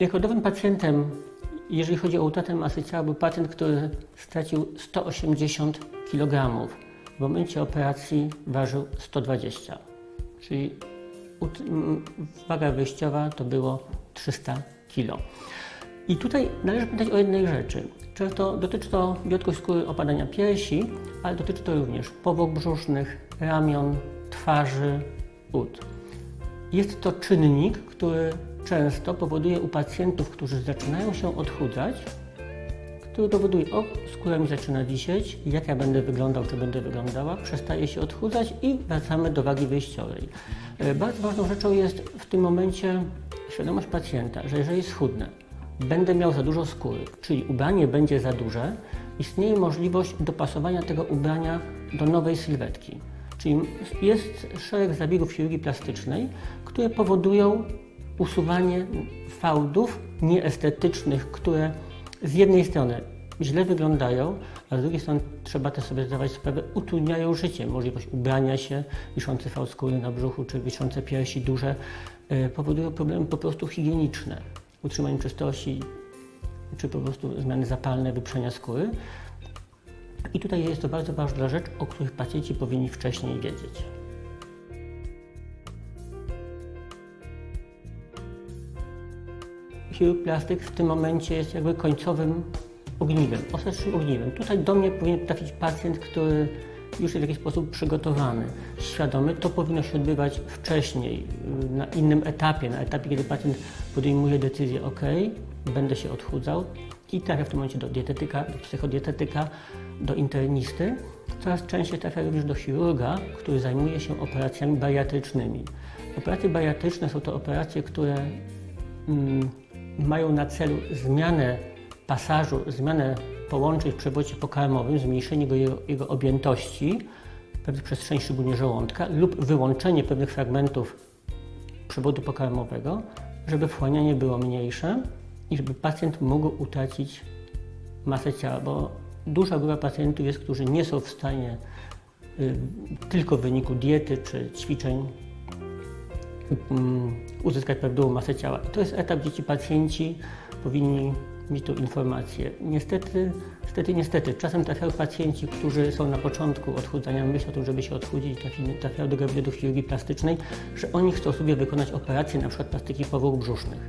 Rekordowym pacjentem, jeżeli chodzi o utratę masy ciała, był pacjent, który stracił 180 kg. W momencie operacji ważył 120, czyli waga wyjściowa to było 300 kg. I tutaj należy pamiętać o jednej rzeczy. Często dotyczy to biotków skóry opadania piersi, ale dotyczy to również powłok brzusznych, ramion, twarzy, ud. Jest to czynnik, który często powoduje u pacjentów, którzy zaczynają się odchudzać, który powoduje, o, skóra mi zaczyna wisieć, jak ja będę wyglądał, czy będę wyglądała, przestaje się odchudzać i wracamy do wagi wyjściowej. E, Bardzo ważną rzeczą jest w tym momencie świadomość pacjenta, że jeżeli schudnę, będę miał za dużo skóry, czyli ubranie będzie za duże, istnieje możliwość dopasowania tego ubrania do nowej sylwetki. Czyli jest szereg zabiegów chirurgii plastycznej, które powodują usuwanie fałdów nieestetycznych, które z jednej strony źle wyglądają, a z drugiej strony trzeba też sobie zdawać sprawę, utrudniają życie. Możliwość ubrania się, wiszący fał skóry na brzuchu czy wiszące piersi duże e, powodują problemy po prostu higieniczne. Utrzymanie czystości czy po prostu zmiany zapalne, wyprzenia skóry. I tutaj jest to bardzo ważna rzecz, o których pacjenci powinni wcześniej wiedzieć. Plastyk w tym momencie jest jakby końcowym ogniwem, ostatecznym ogniwem. Tutaj do mnie powinien trafić pacjent, który już jest w jakiś sposób przygotowany, świadomy. To powinno się odbywać wcześniej, y, na innym etapie, na etapie, kiedy pacjent podejmuje decyzję, ok, będę się odchudzał i trafia w tym momencie do dietetyka, do psychodietetyka, do internisty. Coraz częściej trafia również do chirurga, który zajmuje się operacjami bariatrycznymi. Operacje bariatryczne są to operacje, które mm, mają na celu zmianę pasażu, zmianę połączeń w przewodzie pokarmowym, zmniejszenie go, jego, jego objętości, pewnych przestrzeni, szczególnie żołądka, lub wyłączenie pewnych fragmentów przewodu pokarmowego, żeby wchłanianie było mniejsze i żeby pacjent mógł utracić masę ciała, bo duża grupa pacjentów jest, którzy nie są w stanie y, tylko w wyniku diety czy ćwiczeń mm, uzyskać prawidłową masę ciała. I to jest etap, gdzie ci pacjenci powinni mieć tą informację. Niestety, niestety, niestety, czasem trafiają pacjenci, którzy są na początku odchudzania, myślą o tym, żeby się odchudzić, trafi- trafiają do gabinetów chirurgii plastycznej, że oni chcą sobie wykonać operację, na przykład plastyki powłok brzusznych.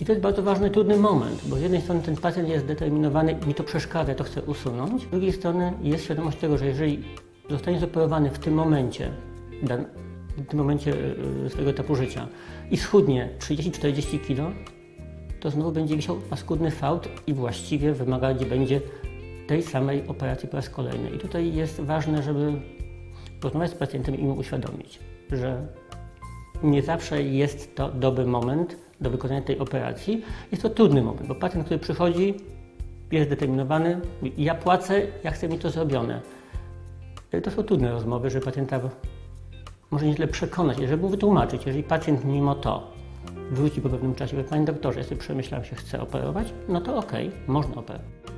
I to jest bardzo ważny, trudny moment, bo z jednej strony ten pacjent jest zdeterminowany, mi to przeszkadza, to chce usunąć, z drugiej strony jest świadomość tego, że jeżeli zostanie zoperowany w tym momencie, w tym momencie y, swojego etapu życia i schudnie 30-40 kg, to znowu będzie wisiał paskudny fałd i właściwie wymagać będzie tej samej operacji po raz kolejny. I tutaj jest ważne, żeby porozmawiać z pacjentem i mu uświadomić, że nie zawsze jest to dobry moment do wykonania tej operacji. Jest to trudny moment, bo pacjent, który przychodzi, jest zdeterminowany, mówi, ja płacę, ja chcę mieć to zrobione. To są trudne rozmowy, że pacjenta może nieźle przekonać, żeby mu wytłumaczyć, jeżeli pacjent mimo to wróci po pewnym czasie, powie, panie doktorze, ja sobie przemyślałem się, chcę operować, no to okej, można operować.